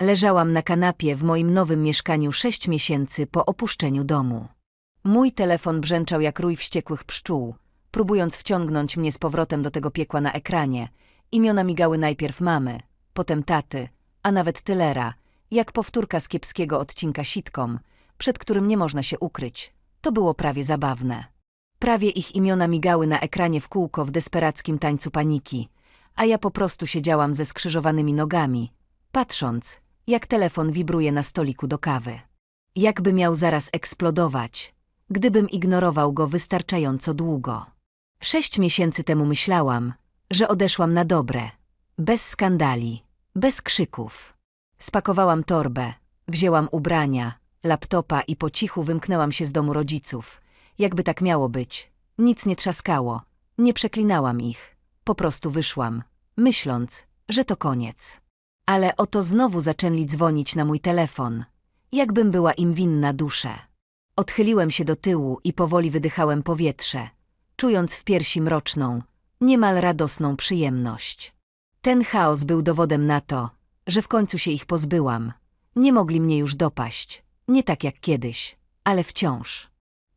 Leżałam na kanapie w moim nowym mieszkaniu sześć miesięcy po opuszczeniu domu. Mój telefon brzęczał jak rój wściekłych pszczół, próbując wciągnąć mnie z powrotem do tego piekła na ekranie. Imiona migały najpierw mamy, potem taty, a nawet tylera, jak powtórka z kiepskiego odcinka sitcom, przed którym nie można się ukryć. To było prawie zabawne. Prawie ich imiona migały na ekranie w kółko w desperackim tańcu paniki, a ja po prostu siedziałam ze skrzyżowanymi nogami, patrząc, jak telefon wibruje na stoliku do kawy. Jakby miał zaraz eksplodować, gdybym ignorował go wystarczająco długo. Sześć miesięcy temu myślałam, że odeszłam na dobre, bez skandali, bez krzyków. Spakowałam torbę, wzięłam ubrania, laptopa i po cichu wymknęłam się z domu rodziców. Jakby tak miało być. Nic nie trzaskało, nie przeklinałam ich. Po prostu wyszłam, myśląc, że to koniec. Ale oto znowu zaczęli dzwonić na mój telefon, jakbym była im winna duszę. Odchyliłem się do tyłu i powoli wydychałem powietrze, czując w piersi mroczną, niemal radosną przyjemność. Ten chaos był dowodem na to, że w końcu się ich pozbyłam. Nie mogli mnie już dopaść, nie tak jak kiedyś, ale wciąż.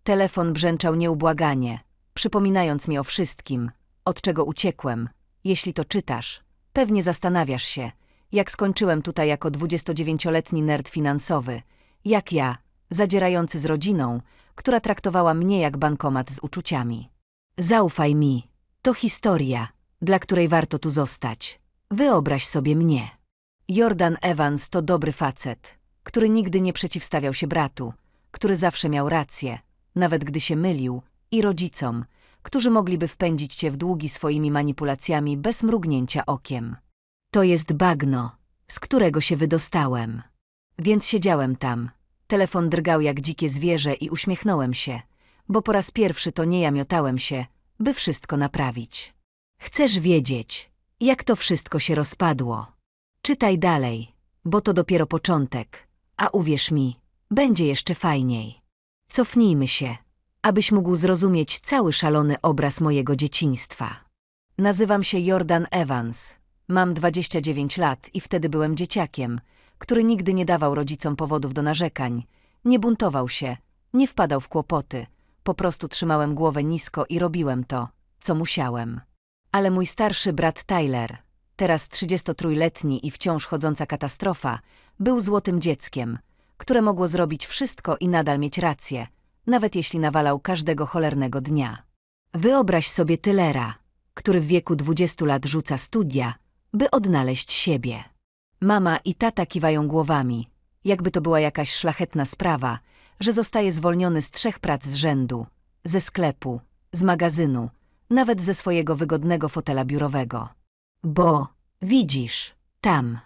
Telefon brzęczał nieubłaganie, przypominając mi o wszystkim, od czego uciekłem. Jeśli to czytasz, pewnie zastanawiasz się, jak skończyłem tutaj jako 29-letni nerd finansowy, jak ja, zadzierający z rodziną, która traktowała mnie jak bankomat z uczuciami. Zaufaj mi, to historia, dla której warto tu zostać. Wyobraź sobie mnie. Jordan Evans to dobry facet, który nigdy nie przeciwstawiał się bratu, który zawsze miał rację, nawet gdy się mylił, i rodzicom, którzy mogliby wpędzić cię w długi swoimi manipulacjami bez mrugnięcia okiem. To jest bagno, z którego się wydostałem. Więc siedziałem tam. Telefon drgał jak dzikie zwierzę i uśmiechnąłem się, bo po raz pierwszy to nie ja miotałem się, by wszystko naprawić. Chcesz wiedzieć, jak to wszystko się rozpadło. Czytaj dalej, bo to dopiero początek, a uwierz mi, będzie jeszcze fajniej. Cofnijmy się, abyś mógł zrozumieć cały szalony obraz mojego dzieciństwa. Nazywam się Jordan Evans. Mam 29 lat i wtedy byłem dzieciakiem, który nigdy nie dawał rodzicom powodów do narzekań, nie buntował się, nie wpadał w kłopoty, po prostu trzymałem głowę nisko i robiłem to, co musiałem. Ale mój starszy brat Tyler, teraz 33-letni i wciąż chodząca katastrofa, był złotym dzieckiem, które mogło zrobić wszystko i nadal mieć rację, nawet jeśli nawalał każdego cholernego dnia. Wyobraź sobie Tylera, który w wieku 20 lat rzuca studia, by odnaleźć siebie. Mama i tata kiwają głowami, jakby to była jakaś szlachetna sprawa, że zostaje zwolniony z trzech prac z rzędu, ze sklepu, z magazynu, nawet ze swojego wygodnego fotela biurowego. Bo, widzisz, tam.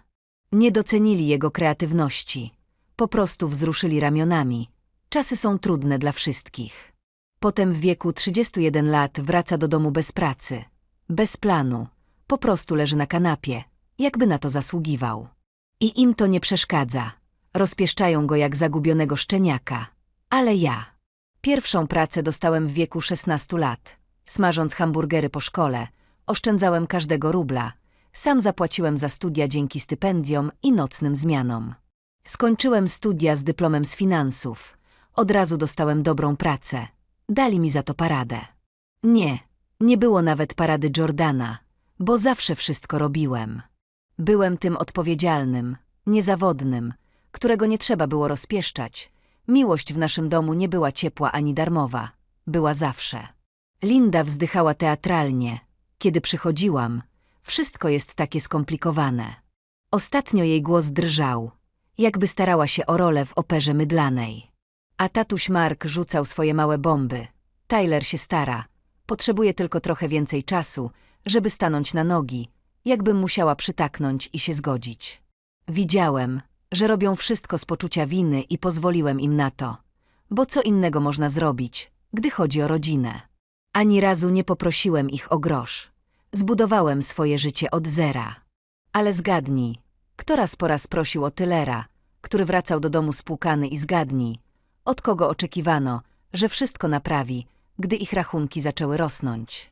Nie docenili jego kreatywności. Po prostu wzruszyli ramionami. Czasy są trudne dla wszystkich. Potem w wieku 31 lat wraca do domu bez pracy, bez planu, po prostu leży na kanapie, jakby na to zasługiwał. I im to nie przeszkadza. Rozpieszczają go jak zagubionego szczeniaka. Ale ja. Pierwszą pracę dostałem w wieku 16 lat. Smażąc hamburgery po szkole, oszczędzałem każdego rubla. Sam zapłaciłem za studia dzięki stypendiom i nocnym zmianom. Skończyłem studia z dyplomem z finansów. Od razu dostałem dobrą pracę. Dali mi za to paradę. Nie, nie było nawet parady Jordana, bo zawsze wszystko robiłem. Byłem tym odpowiedzialnym, niezawodnym, którego nie trzeba było rozpieszczać. Miłość w naszym domu nie była ciepła ani darmowa, była zawsze. Linda wzdychała teatralnie. Kiedy przychodziłam, wszystko jest takie skomplikowane. Ostatnio jej głos drżał, jakby starała się o rolę w operze mydlanej. A tatuś Mark rzucał swoje małe bomby. Tyler się stara. Potrzebuje tylko trochę więcej czasu, żeby stanąć na nogi, jakbym musiała przytaknąć i się zgodzić. Widziałem, że robią wszystko z poczucia winy i pozwoliłem im na to. Bo co innego można zrobić, gdy chodzi o rodzinę? Ani razu nie poprosiłem ich o grosz. Zbudowałem swoje życie od zera. Ale zgadnij, kto raz po raz prosił o tylera, który wracał do domu spłukany i zgadnij, od kogo oczekiwano, że wszystko naprawi, gdy ich rachunki zaczęły rosnąć.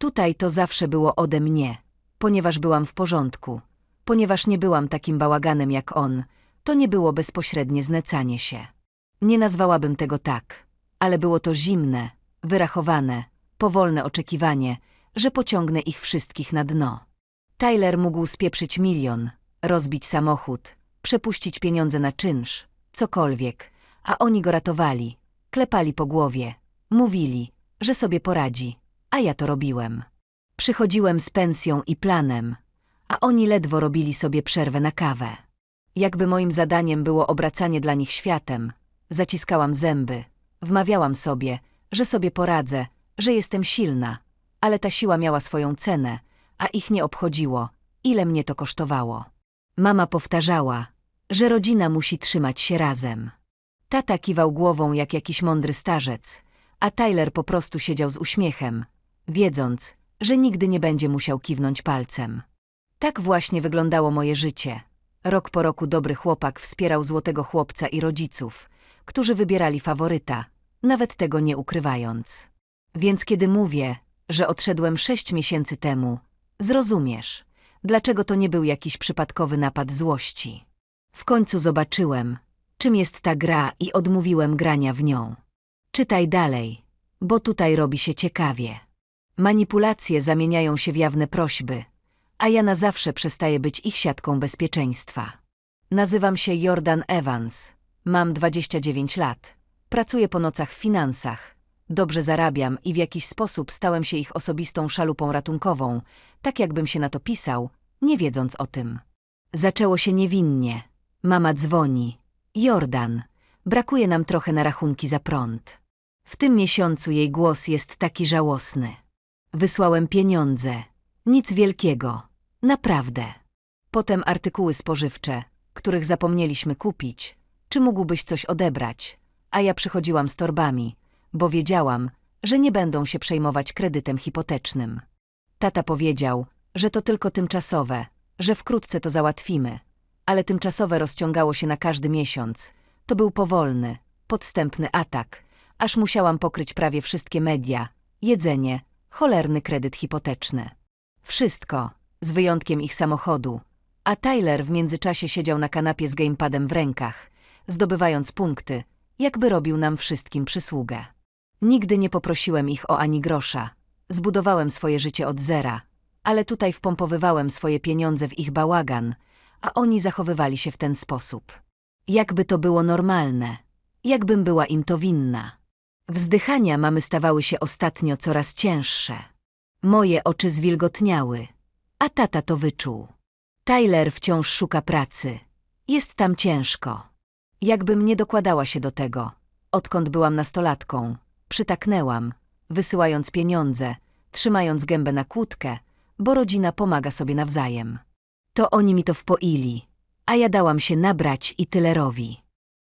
Tutaj to zawsze było ode mnie, ponieważ byłam w porządku, Ponieważ nie byłam takim bałaganem jak on, to nie było bezpośrednie znęcanie się. Nie nazwałabym tego tak, ale było to zimne, wyrachowane, powolne oczekiwanie, że pociągnę ich wszystkich na dno. Tyler mógł spieprzyć milion, rozbić samochód, przepuścić pieniądze na czynsz, cokolwiek, a oni go ratowali, klepali po głowie, mówili, że sobie poradzi, a ja to robiłem. Przychodziłem z pensją i planem, a oni ledwo robili sobie przerwę na kawę. Jakby moim zadaniem było obracanie dla nich światem, zaciskałam zęby, wmawiałam sobie, że sobie poradzę, że jestem silna, ale ta siła miała swoją cenę, a ich nie obchodziło, ile mnie to kosztowało. Mama powtarzała, że rodzina musi trzymać się razem. Tata kiwał głową jak jakiś mądry starzec, a Tyler po prostu siedział z uśmiechem, wiedząc, że nigdy nie będzie musiał kiwnąć palcem. Tak właśnie wyglądało moje życie. Rok po roku dobry chłopak wspierał złotego chłopca i rodziców, którzy wybierali faworyta, nawet tego nie ukrywając. Więc kiedy mówię, że odszedłem sześć miesięcy temu, zrozumiesz, dlaczego to nie był jakiś przypadkowy napad złości. W końcu zobaczyłem, czym jest ta gra i odmówiłem grania w nią. Czytaj dalej, bo tutaj robi się ciekawie. Manipulacje zamieniają się w jawne prośby, a ja na zawsze przestaję być ich siatką bezpieczeństwa. Nazywam się Jordan Evans, mam 29 lat, pracuję po nocach w finansach, dobrze zarabiam i w jakiś sposób stałem się ich osobistą szalupą ratunkową, tak jakbym się na to pisał, nie wiedząc o tym. Zaczęło się niewinnie. Mama dzwoni. Jordan, brakuje nam trochę na rachunki za prąd. W tym miesiącu jej głos jest taki żałosny. Wysłałem pieniądze. Nic wielkiego. Naprawdę. Potem artykuły spożywcze, których zapomnieliśmy kupić. Czy mógłbyś coś odebrać? A ja przychodziłam z torbami, bo wiedziałam, że nie będą się przejmować kredytem hipotecznym. Tata powiedział, że to tylko tymczasowe, że wkrótce to załatwimy, ale tymczasowe rozciągało się na każdy miesiąc. To był powolny, podstępny atak, aż musiałam pokryć prawie wszystkie media, jedzenie, cholerny kredyt hipoteczny. Wszystko, z wyjątkiem ich samochodu, a Tyler w międzyczasie siedział na kanapie z gamepadem w rękach, zdobywając punkty, jakby robił nam wszystkim przysługę. Nigdy nie poprosiłem ich o ani grosza. Zbudowałem swoje życie od zera, ale tutaj wpompowywałem swoje pieniądze w ich bałagan, a oni zachowywali się w ten sposób. Jakby to było normalne, jakbym była im to winna. Wzdychania mamy stawały się ostatnio coraz cięższe. Moje oczy zwilgotniały, a tata to wyczuł. Tyler wciąż szuka pracy. Jest tam ciężko. Jakbym nie dokładała się do tego, odkąd byłam nastolatką, przytaknęłam, wysyłając pieniądze, trzymając gębę na kłódkę, bo rodzina pomaga sobie nawzajem. To oni mi to wpoili, a ja dałam się nabrać i Tylerowi.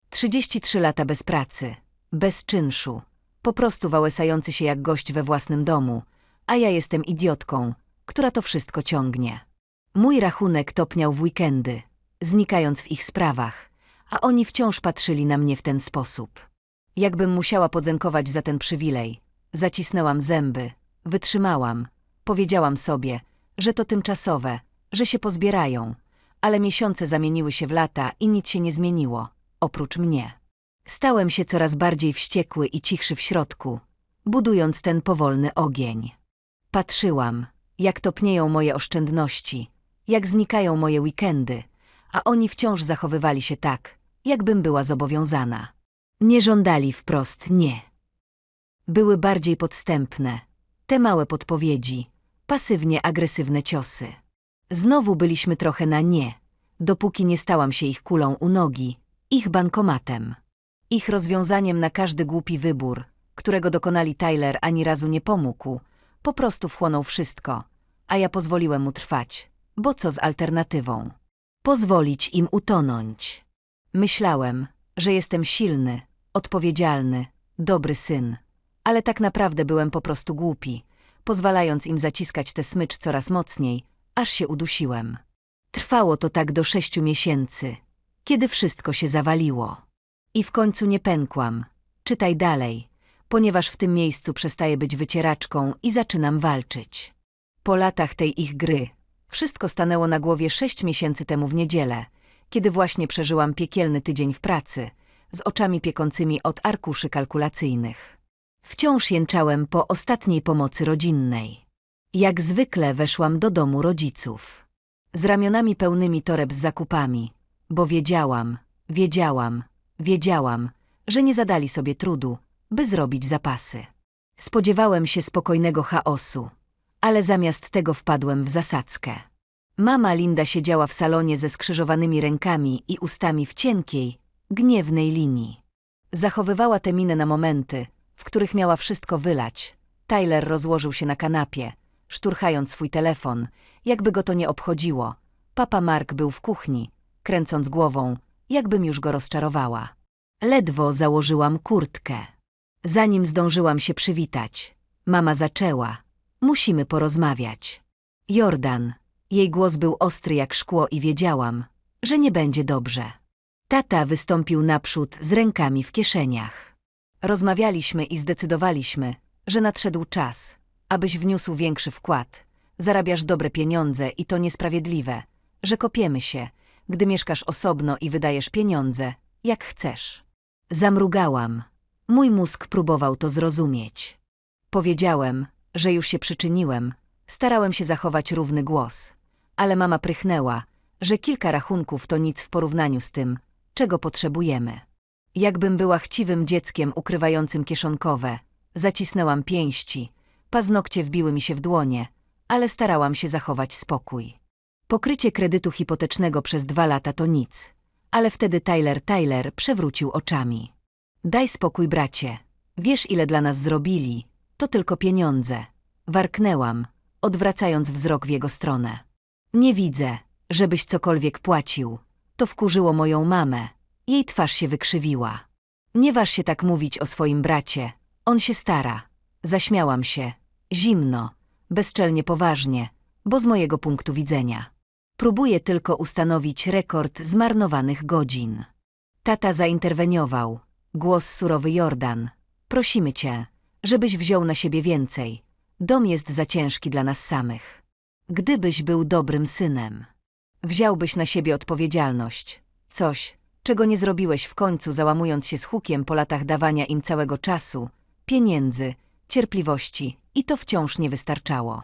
33 lata bez pracy, bez czynszu, po prostu wałęsający się jak gość we własnym domu, a ja jestem idiotką, która to wszystko ciągnie. Mój rachunek topniał w weekendy, znikając w ich sprawach, a oni wciąż patrzyli na mnie w ten sposób. Jakbym musiała podzękować za ten przywilej. Zacisnęłam zęby, wytrzymałam, powiedziałam sobie, że to tymczasowe, że się pozbierają, ale miesiące zamieniły się w lata i nic się nie zmieniło, oprócz mnie. Stałem się coraz bardziej wściekły i cichszy w środku, budując ten powolny ogień. Patrzyłam, jak topnieją moje oszczędności, jak znikają moje weekendy, a oni wciąż zachowywali się tak, jakbym była zobowiązana. Nie żądali wprost nie. Były bardziej podstępne, te małe podpowiedzi, pasywnie agresywne ciosy. Znowu byliśmy trochę na nie, dopóki nie stałam się ich kulą u nogi, ich bankomatem. Ich rozwiązaniem na każdy głupi wybór, którego dokonali Tyler ani razu nie pomógł, po prostu wchłonął wszystko, a ja pozwoliłem mu trwać, bo co z alternatywą? Pozwolić im utonąć. Myślałem, że jestem silny, odpowiedzialny, dobry syn, ale tak naprawdę byłem po prostu głupi, pozwalając im zaciskać tę smycz coraz mocniej, aż się udusiłem. Trwało to tak do sześciu miesięcy, kiedy wszystko się zawaliło. I w końcu nie pękłam. Czytaj dalej, ponieważ w tym miejscu przestaję być wycieraczką i zaczynam walczyć. Po latach tej ich gry, Wszystko stanęło na głowie sześć miesięcy temu w niedzielę, kiedy właśnie przeżyłam piekielny tydzień w pracy, z oczami piekącymi od arkuszy kalkulacyjnych. Wciąż jęczałem po ostatniej pomocy rodzinnej. Jak zwykle weszłam do domu rodziców. Z ramionami pełnymi toreb z zakupami, bo wiedziałam, wiedziałam, wiedziałam, że nie zadali sobie trudu, by zrobić zapasy. Spodziewałem się spokojnego chaosu, ale zamiast tego wpadłem w zasadzkę. Mama Linda siedziała w salonie ze skrzyżowanymi rękami i ustami w cienkiej, gniewnej linii. Zachowywała tę minę na momenty, w których miała wszystko wylać. Tyler rozłożył się na kanapie, szturchając swój telefon, jakby go to nie obchodziło. Papa Mark był w kuchni, kręcąc głową, jakbym już go rozczarowała. Ledwo założyłam kurtkę. Zanim zdążyłam się przywitać, mama zaczęła. Musimy porozmawiać. Jordan. Jej głos był ostry jak szkło i wiedziałam, że nie będzie dobrze. Tata wystąpił naprzód z rękami w kieszeniach. Rozmawialiśmy i zdecydowaliśmy, że nadszedł czas, abyś wniósł większy wkład. Zarabiasz dobre pieniądze i to niesprawiedliwe, że kopiemy się, gdy mieszkasz osobno i wydajesz pieniądze, jak chcesz. Zamrugałam. Mój mózg próbował to zrozumieć. Powiedziałem, że już się przyczyniłem, starałem się zachować równy głos, ale mama prychnęła, że kilka rachunków to nic w porównaniu z tym, czego potrzebujemy. Jakbym była chciwym dzieckiem ukrywającym kieszonkowe, zacisnęłam pięści, paznokcie wbiły mi się w dłonie, ale starałam się zachować spokój. Pokrycie kredytu hipotecznego przez dwa lata to nic, ale wtedy Tyler Tyler przewrócił oczami. Daj spokój, bracie. Wiesz, ile dla nas zrobili. To tylko pieniądze. Warknęłam, odwracając wzrok w jego stronę. Nie widzę, żebyś cokolwiek płacił. To wkurzyło moją mamę. Jej twarz się wykrzywiła. Nie waż się tak mówić o swoim bracie. On się stara. Zaśmiałam się. Zimno, bezczelnie poważnie, bo z mojego punktu widzenia. Próbuję tylko ustanowić rekord zmarnowanych godzin. Tata zainterweniował. Głos surowy Jordan. Prosimy cię, żebyś wziął na siebie więcej. Dom jest za ciężki dla nas samych. Gdybyś był dobrym synem, wziąłbyś na siebie odpowiedzialność. Coś, czego nie zrobiłeś w końcu, załamując się z hukiem po latach dawania im całego czasu, pieniędzy, cierpliwości i to wciąż nie wystarczało.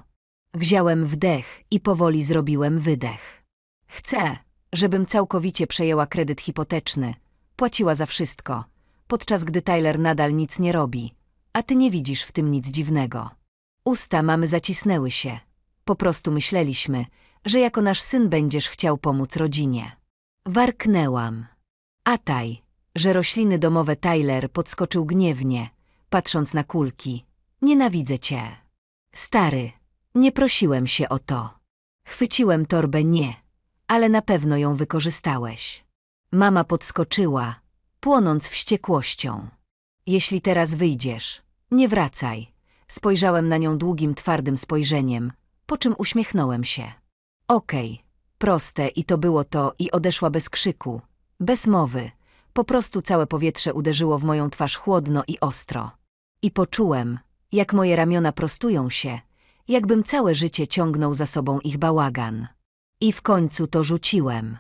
Wziąłem wdech i powoli zrobiłem wydech. Chcę, żebym całkowicie przejęła kredyt hipoteczny, płaciła za wszystko, podczas gdy Tyler nadal nic nie robi, a ty nie widzisz w tym nic dziwnego. Usta mamy zacisnęły się. Po prostu myśleliśmy, że jako nasz syn będziesz chciał pomóc rodzinie. Warknęłam. Ataj, że rośliny domowe Tyler podskoczył gniewnie, patrząc na kulki. Nienawidzę cię. Stary, nie prosiłem się o to. Chwyciłem torbę nie, ale na pewno ją wykorzystałeś. Mama podskoczyła, płonąc wściekłością. Jeśli teraz wyjdziesz, nie wracaj. Spojrzałem na nią długim, twardym spojrzeniem, po czym uśmiechnąłem się. Okej, proste i to było to i odeszła bez krzyku, bez mowy. Po prostu całe powietrze uderzyło w moją twarz chłodno i ostro. I poczułem, jak moje ramiona prostują się, jakbym całe życie ciągnął za sobą ich bałagan. I w końcu to rzuciłem.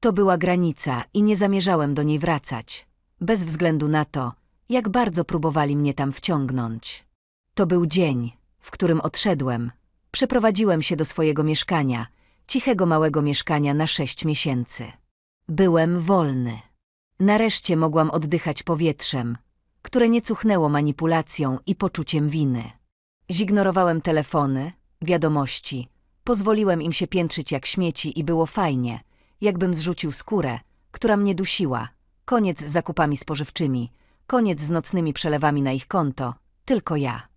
To była granica i nie zamierzałem do niej wracać, bez względu na to, jak bardzo próbowali mnie tam wciągnąć. To był dzień, w którym odszedłem. Przeprowadziłem się do swojego mieszkania, cichego małego mieszkania na sześć miesięcy. Byłem wolny. Nareszcie mogłam oddychać powietrzem, które nie cuchnęło manipulacją i poczuciem winy. Zignorowałem telefony, wiadomości, pozwoliłem im się piętrzyć jak śmieci i było fajnie, jakbym zrzucił skórę, która mnie dusiła. Koniec z zakupami spożywczymi, koniec z nocnymi przelewami na ich konto, tylko ja.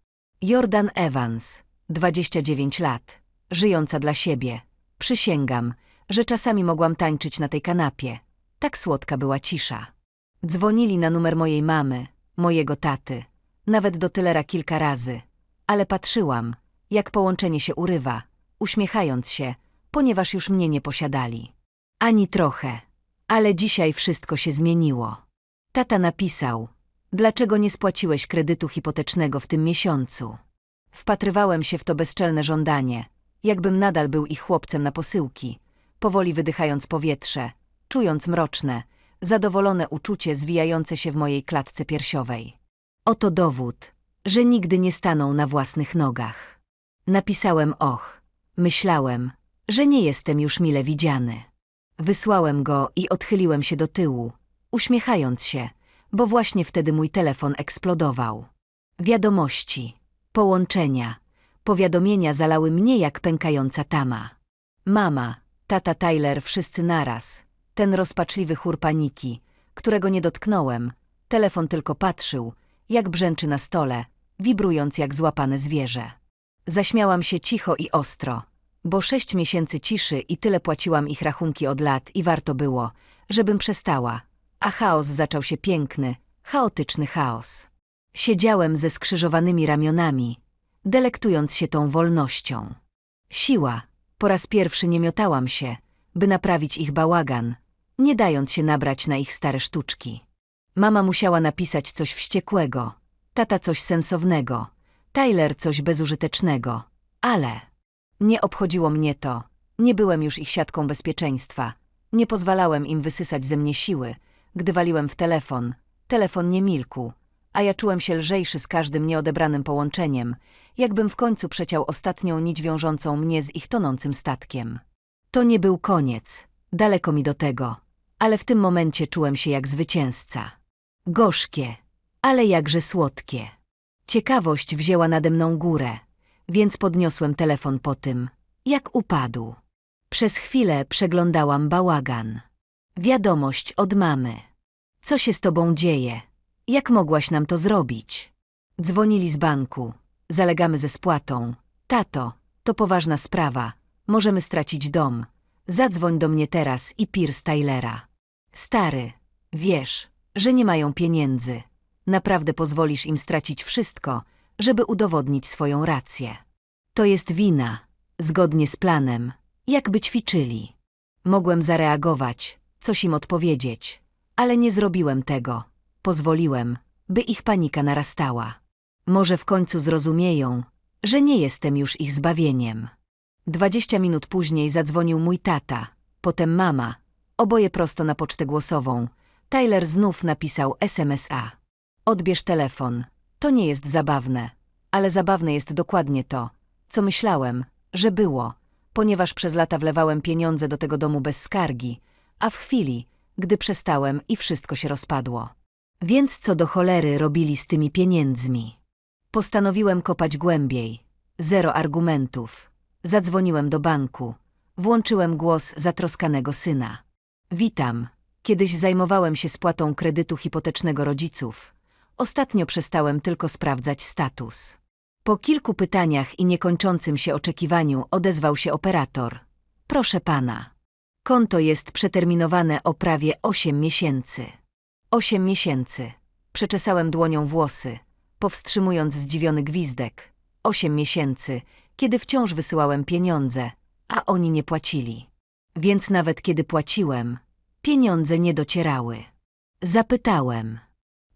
Jordan Evans, 29 lat, żyjąca dla siebie. Przysięgam, że czasami mogłam tańczyć na tej kanapie. Tak słodka była cisza. Dzwonili na numer mojej mamy, mojego taty, nawet do tylera kilka razy, ale patrzyłam, jak połączenie się urywa, uśmiechając się, ponieważ już mnie nie posiadali. Ani trochę, ale dzisiaj wszystko się zmieniło. Tata napisał, dlaczego nie spłaciłeś kredytu hipotecznego w tym miesiącu? Wpatrywałem się w to bezczelne żądanie, jakbym nadal był ich chłopcem na posyłki, powoli wydychając powietrze, czując mroczne, zadowolone uczucie zwijające się w mojej klatce piersiowej. Oto dowód, że nigdy nie staną na własnych nogach. Napisałem och, myślałem, że nie jestem już mile widziany. Wysłałem go i odchyliłem się do tyłu, uśmiechając się, bo właśnie wtedy mój telefon eksplodował. Wiadomości, połączenia, powiadomienia zalały mnie jak pękająca tama. Mama, tata Tyler, wszyscy naraz. Ten rozpaczliwy chór paniki, którego nie dotknąłem. Telefon tylko patrzył, jak brzęczy na stole, wibrując jak złapane zwierzę. Zaśmiałam się cicho i ostro, bo sześć miesięcy ciszy i tyle płaciłam ich rachunki od lat i warto było, żebym przestała. A chaos zaczął się piękny, chaotyczny chaos. Siedziałem ze skrzyżowanymi ramionami, delektując się tą wolnością. Siła, po raz pierwszy nie miotałam się, by naprawić ich bałagan, nie dając się nabrać na ich stare sztuczki. Mama musiała napisać coś wściekłego, tata coś sensownego, Tyler coś bezużytecznego, ale nie obchodziło mnie to, nie byłem już ich siatką bezpieczeństwa, nie pozwalałem im wysysać ze mnie siły, gdy waliłem w telefon, telefon nie milkł, a ja czułem się lżejszy z każdym nieodebranym połączeniem, jakbym w końcu przeciął ostatnią nić wiążącą mnie z ich tonącym statkiem. To nie był koniec, daleko mi do tego, ale w tym momencie czułem się jak zwycięzca. Gorzkie, ale jakże słodkie. Ciekawość wzięła nade mną górę, więc podniosłem telefon po tym, jak upadł. Przez chwilę przeglądałam bałagan. Wiadomość od mamy. Co się z tobą dzieje? Jak mogłaś nam to zrobić? Dzwonili z banku. Zalegamy ze spłatą. Tato, to poważna sprawa. Możemy stracić dom. Zadzwoń do mnie teraz i Pierce Tylera. Stary, wiesz, że nie mają pieniędzy. Naprawdę pozwolisz im stracić wszystko, żeby udowodnić swoją rację. To jest wina, zgodnie z planem, jakby ćwiczyli. Mogłem zareagować, coś im odpowiedzieć, ale nie zrobiłem tego. Pozwoliłem, by ich panika narastała. Może w końcu zrozumieją, że nie jestem już ich zbawieniem. Dwadzieścia minut później zadzwonił mój tata, potem mama, oboje prosto na pocztę głosową. Tyler znów napisał SMS-a. Odbierz telefon. To nie jest zabawne, ale zabawne jest dokładnie to, co myślałem, że było, ponieważ przez lata wlewałem pieniądze do tego domu bez skargi, a w chwili, gdy przestałem i wszystko się rozpadło. Więc co do cholery robili z tymi pieniędzmi? Postanowiłem kopać głębiej. Zero argumentów. Zadzwoniłem do banku. Włączyłem głos zatroskanego syna. Witam. Kiedyś zajmowałem się spłatą kredytu hipotecznego rodziców. Ostatnio przestałem tylko sprawdzać status. Po kilku pytaniach i niekończącym się oczekiwaniu odezwał się operator. Proszę pana. Konto jest przeterminowane o prawie 8 miesięcy. Osiem miesięcy. Przeczesałem dłonią włosy, powstrzymując zdziwiony gwizdek. Osiem miesięcy, kiedy wciąż wysyłałem pieniądze, a oni nie płacili. Więc nawet kiedy płaciłem, pieniądze nie docierały. Zapytałem.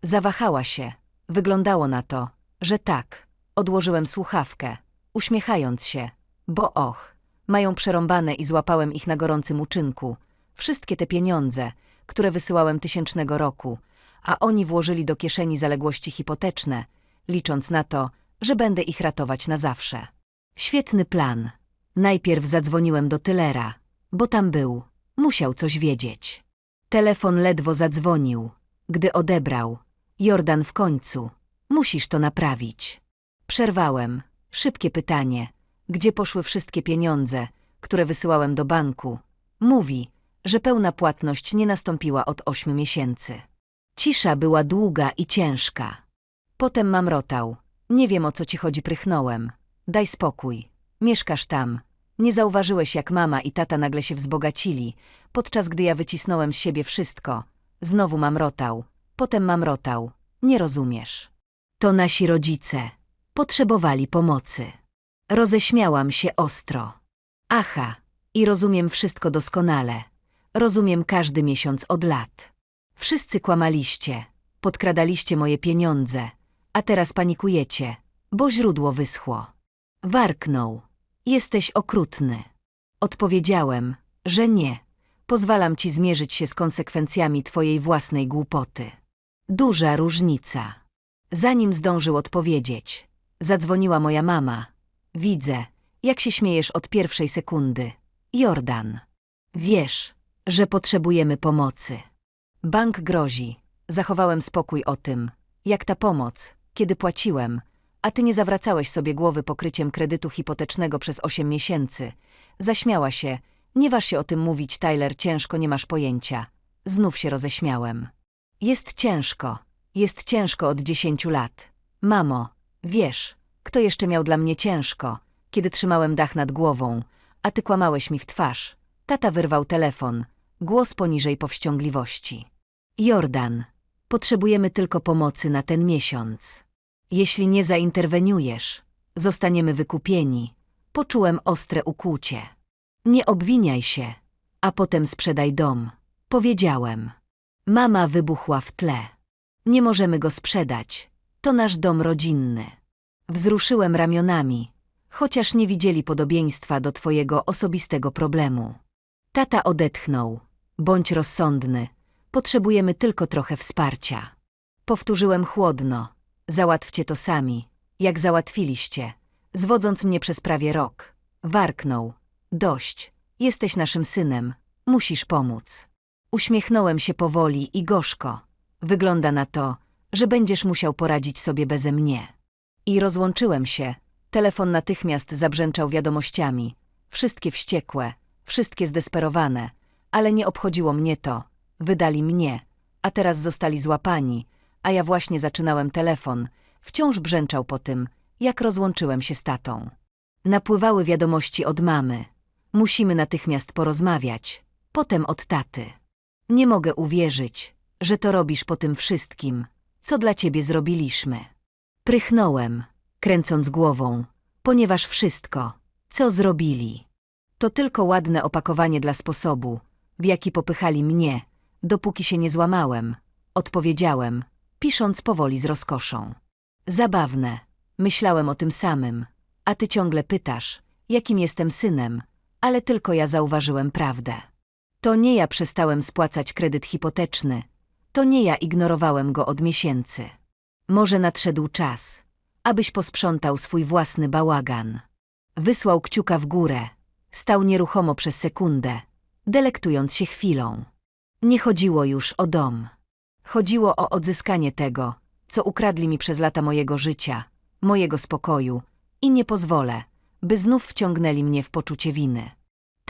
Zawahała się. Wyglądało na to, że tak. Odłożyłem słuchawkę, uśmiechając się, bo och, mają przerąbane i złapałem ich na gorącym uczynku. Wszystkie te pieniądze, które wysyłałem tysięcznego roku, a oni włożyli do kieszeni zaległości hipoteczne, licząc na to, że będę ich ratować na zawsze. Świetny plan. Najpierw zadzwoniłem do Tylera, bo tam był, musiał coś wiedzieć. Telefon ledwo zadzwonił. Gdy odebrał, Jordan w końcu, musisz to naprawić. Przerwałem. Szybkie pytanie. Gdzie poszły wszystkie pieniądze, które wysyłałem do banku? Mówi, że pełna płatność nie nastąpiła od ośmiu miesięcy. Cisza była długa i ciężka. Potem mamrotał. Nie wiem o co ci chodzi, prychnąłem. Daj spokój. Mieszkasz tam. Nie zauważyłeś, jak mama i tata nagle się wzbogacili, podczas gdy ja wycisnąłem z siebie wszystko. Znowu mamrotał. Potem mamrotał. Nie rozumiesz. To nasi rodzice. Potrzebowali pomocy. Roześmiałam się ostro. Aha, i rozumiem wszystko doskonale. Rozumiem każdy miesiąc od lat. Wszyscy kłamaliście, podkradaliście moje pieniądze, a teraz panikujecie, bo źródło wyschło. Warknął. Jesteś okrutny. Odpowiedziałem, że nie. Pozwalam ci zmierzyć się z konsekwencjami twojej własnej głupoty. Duża różnica. Zanim zdążył odpowiedzieć, zadzwoniła moja mama. Widzę, jak się śmiejesz od pierwszej sekundy. Jordan. Wiesz, że potrzebujemy pomocy. Bank grozi. Zachowałem spokój o tym, jak ta pomoc, kiedy płaciłem, a ty nie zawracałeś sobie głowy pokryciem kredytu hipotecznego przez osiem miesięcy. Zaśmiała się. Nie waż się o tym mówić, Tyler, ciężko, nie masz pojęcia. Znów się roześmiałem. Jest ciężko. Jest ciężko od dziesięciu lat. Mamo, wiesz, kto jeszcze miał dla mnie ciężko, kiedy trzymałem dach nad głową, a ty kłamałeś mi w twarz. Tata wyrwał telefon, głos poniżej powściągliwości. Jordan, potrzebujemy tylko pomocy na ten miesiąc. Jeśli nie zainterweniujesz, zostaniemy wykupieni. Poczułem ostre ukłucie. Nie obwiniaj się, a potem sprzedaj dom. Powiedziałem. Mama wybuchła w tle. Nie możemy go sprzedać. To nasz dom rodzinny. Wzruszyłem ramionami, chociaż nie widzieli podobieństwa do twojego osobistego problemu. Tata odetchnął. Bądź rozsądny. Potrzebujemy tylko trochę wsparcia. Powtórzyłem chłodno. Załatwcie to sami, jak załatwiliście, zwodząc mnie przez prawie rok. Warknął. Dość. Jesteś naszym synem. Musisz pomóc. Uśmiechnąłem się powoli i gorzko. Wygląda na to, że będziesz musiał poradzić sobie beze mnie. I rozłączyłem się. Telefon natychmiast zabrzęczał wiadomościami. Wszystkie wściekłe, wszystkie zdesperowane, ale nie obchodziło mnie to. Wydali mnie, a teraz zostali złapani, a ja właśnie zaczynałem telefon. Wciąż brzęczał po tym, jak rozłączyłem się z tatą. Napływały wiadomości od mamy. Musimy natychmiast porozmawiać. Potem od taty. Nie mogę uwierzyć, że to robisz po tym wszystkim, co dla ciebie zrobiliśmy. Prychnąłem, kręcąc głową, ponieważ wszystko, co zrobili, to tylko ładne opakowanie dla sposobu, w jaki popychali mnie, dopóki się nie złamałem, odpowiedziałem, pisząc powoli z rozkoszą. Zabawne, myślałem o tym samym, a ty ciągle pytasz, jakim jestem synem, ale tylko ja zauważyłem prawdę. To nie ja przestałem spłacać kredyt hipoteczny, to nie ja ignorowałem go od miesięcy. Może nadszedł czas, abyś posprzątał swój własny bałagan. Wysłał kciuka w górę, stał nieruchomo przez sekundę, delektując się chwilą. Nie chodziło już o dom. Chodziło o odzyskanie tego, co ukradli mi przez lata mojego życia, mojego spokoju i nie pozwolę, by znów wciągnęli mnie w poczucie winy.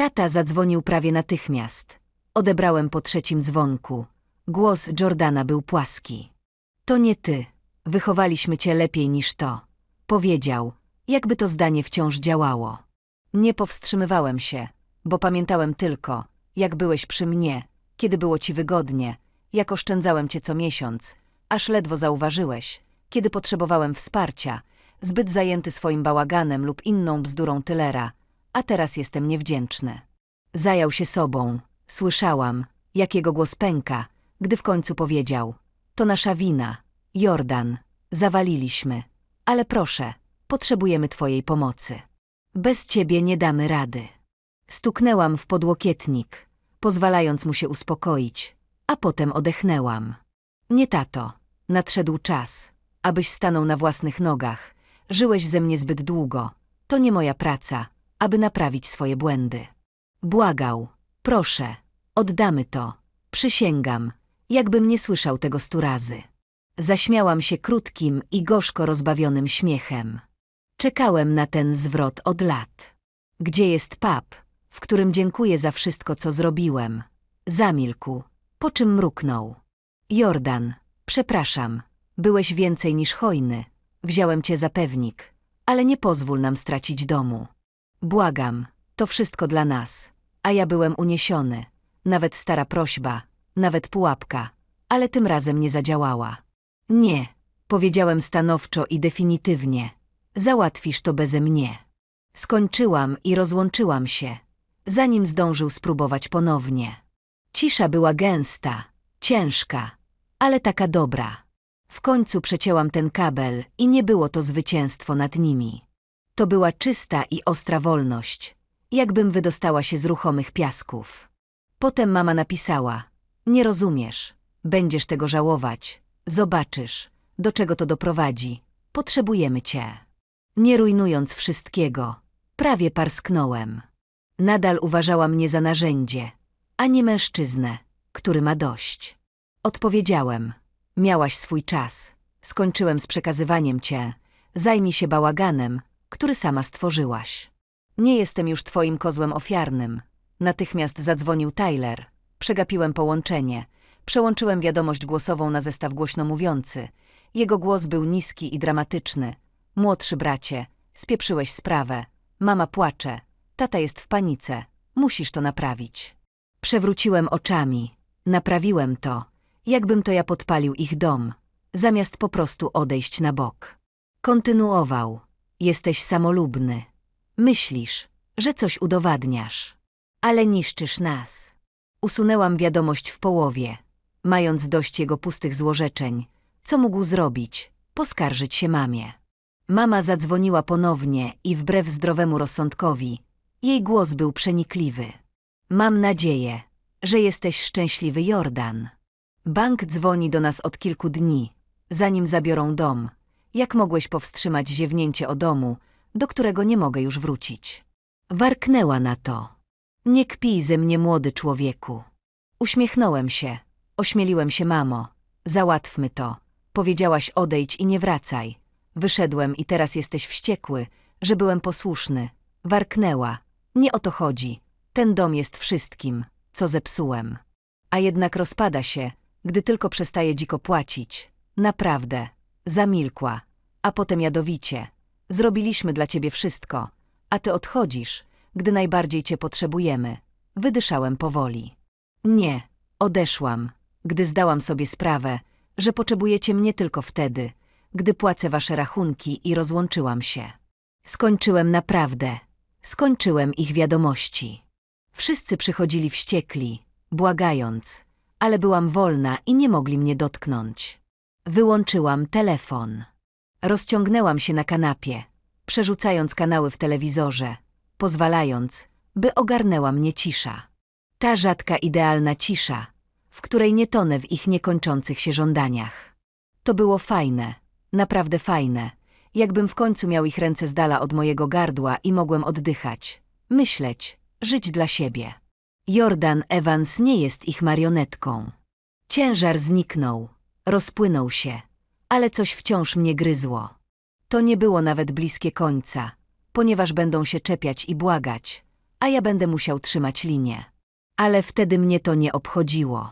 Tata zadzwonił prawie natychmiast. Odebrałem po trzecim dzwonku. Głos Jordana był płaski. To nie ty. Wychowaliśmy cię lepiej niż to. Powiedział, jakby to zdanie wciąż działało. Nie powstrzymywałem się, bo pamiętałem tylko, jak byłeś przy mnie, kiedy było ci wygodnie, jak oszczędzałem cię co miesiąc, aż ledwo zauważyłeś, kiedy potrzebowałem wsparcia, zbyt zajęty swoim bałaganem lub inną bzdurą Tylera, a teraz jestem niewdzięczny. Zajął się sobą. Słyszałam, jak jego głos pęka, gdy w końcu powiedział: To nasza wina, Jordan, zawaliliśmy, ale proszę, potrzebujemy Twojej pomocy. Bez Ciebie nie damy rady. Stuknęłam w podłokietnik, pozwalając mu się uspokoić, a potem odechnęłam. Nie tato, nadszedł czas, abyś stanął na własnych nogach. Żyłeś ze mnie zbyt długo. To nie moja praca, aby naprawić swoje błędy. Błagał, proszę, oddamy to. Przysięgam, jakbym nie słyszał tego stu razy. Zaśmiałam się krótkim i gorzko rozbawionym śmiechem. Czekałem na ten zwrot od lat. Gdzie jest pap, w którym dziękuję za wszystko, co zrobiłem? Zamilkł, po czym mruknął. Jordan, przepraszam, byłeś więcej niż hojny. Wziąłem cię za pewnik, ale nie pozwól nam stracić domu. Błagam, to wszystko dla nas. A ja byłem uniesiony. Nawet stara prośba, nawet pułapka, ale tym razem nie zadziałała. Nie, powiedziałem stanowczo i definitywnie. Załatwisz to beze mnie. Skończyłam i rozłączyłam się, zanim zdążył spróbować ponownie. Cisza była gęsta, ciężka, ale taka dobra. W końcu przecięłam ten kabel i nie było to zwycięstwo nad nimi. To była czysta i ostra wolność, jakbym wydostała się z ruchomych piasków. Potem mama napisała: Nie rozumiesz, będziesz tego żałować, zobaczysz, do czego to doprowadzi. Potrzebujemy cię. Nie rujnując wszystkiego, prawie parsknąłem. Nadal uważała mnie za narzędzie, a nie mężczyznę, który ma dość. Odpowiedziałem: Miałaś swój czas, skończyłem z przekazywaniem cię, zajmij się bałaganem, który sama stworzyłaś. Nie jestem już twoim kozłem ofiarnym. Natychmiast zadzwonił Tyler. Przegapiłem połączenie. Przełączyłem wiadomość głosową na zestaw głośno mówiący. Jego głos był niski i dramatyczny. Młodszy bracie, spieprzyłeś sprawę. Mama płacze. Tata jest w panice. Musisz to naprawić. Przewróciłem oczami. Naprawiłem to. Jakbym to ja podpalił ich dom. Zamiast po prostu odejść na bok. Kontynuował. Jesteś samolubny. Myślisz, że coś udowadniasz. Ale niszczysz nas. Usunęłam wiadomość w połowie, mając dość jego pustych złorzeczeń. Co mógł zrobić? Poskarżyć się mamie. Mama zadzwoniła ponownie i wbrew zdrowemu rozsądkowi, jej głos był przenikliwy. Mam nadzieję, że jesteś szczęśliwy, Jordan. Bank dzwoni do nas od kilku dni, zanim zabiorą dom. Jak mogłeś powstrzymać ziewnięcie o domu, do którego nie mogę już wrócić? Warknęła na to. Nie kpij ze mnie, młody człowieku. Uśmiechnąłem się. Ośmieliłem się, mamo. Załatwmy to. Powiedziałaś odejdź i nie wracaj. Wyszedłem i teraz jesteś wściekły, że byłem posłuszny. Warknęła. Nie o to chodzi. Ten dom jest wszystkim, co zepsułem. A jednak rozpada się, gdy tylko przestaje dziko płacić. Naprawdę. Zamilkła. A potem jadowicie. Zrobiliśmy dla ciebie wszystko, a ty odchodzisz, gdy najbardziej cię potrzebujemy. Wydyszałem powoli. Nie, odeszłam, gdy zdałam sobie sprawę, że potrzebujecie mnie tylko wtedy, gdy płacę wasze rachunki i rozłączyłam się. Skończyłem naprawdę. Skończyłem ich wiadomości. Wszyscy przychodzili wściekli, błagając, ale byłam wolna i nie mogli mnie dotknąć. Wyłączyłam telefon. Rozciągnęłam się na kanapie, przerzucając kanały w telewizorze, pozwalając, by ogarnęła mnie cisza. Ta rzadka idealna cisza, w której nie tonę w ich niekończących się żądaniach. To było fajne, naprawdę fajne, jakbym w końcu miał ich ręce z dala od mojego gardła i mogłem oddychać, myśleć, żyć dla siebie. Jordan Evans nie jest ich marionetką. Ciężar zniknął, rozpłynął się, ale coś wciąż mnie gryzło. To nie było nawet bliskie końca, ponieważ będą się czepiać i błagać, a ja będę musiał trzymać linię. Ale wtedy mnie to nie obchodziło.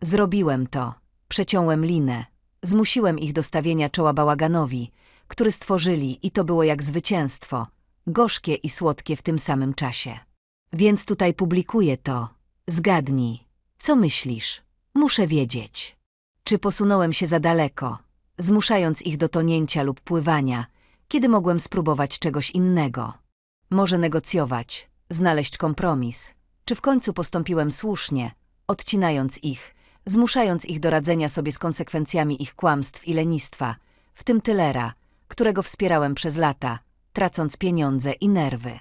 Zrobiłem to, przeciąłem linę, zmusiłem ich do stawienia czoła bałaganowi, który stworzyli i to było jak zwycięstwo, gorzkie i słodkie w tym samym czasie. Więc tutaj publikuję to. Zgadnij, co myślisz? Muszę wiedzieć. Czy posunąłem się za daleko, zmuszając ich do tonięcia lub pływania, kiedy mogłem spróbować czegoś innego? Może negocjować, znaleźć kompromis. Czy w końcu postąpiłem słusznie, odcinając ich, zmuszając ich do radzenia sobie z konsekwencjami ich kłamstw i lenistwa, w tym Tylera, którego wspierałem przez lata, tracąc pieniądze i nerwy.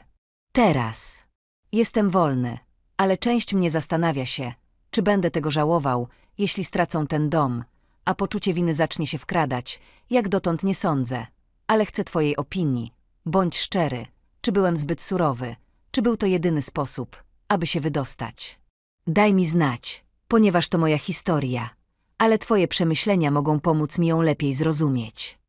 Teraz jestem wolny, ale część mnie zastanawia się, czy będę tego żałował, jeśli stracą ten dom, a poczucie winy zacznie się wkradać, jak dotąd nie sądzę. Ale chcę twojej opinii. Bądź szczery. Czy byłem zbyt surowy? Czy był to jedyny sposób, aby się wydostać? Daj mi znać, ponieważ to moja historia, ale twoje przemyślenia mogą pomóc mi ją lepiej zrozumieć.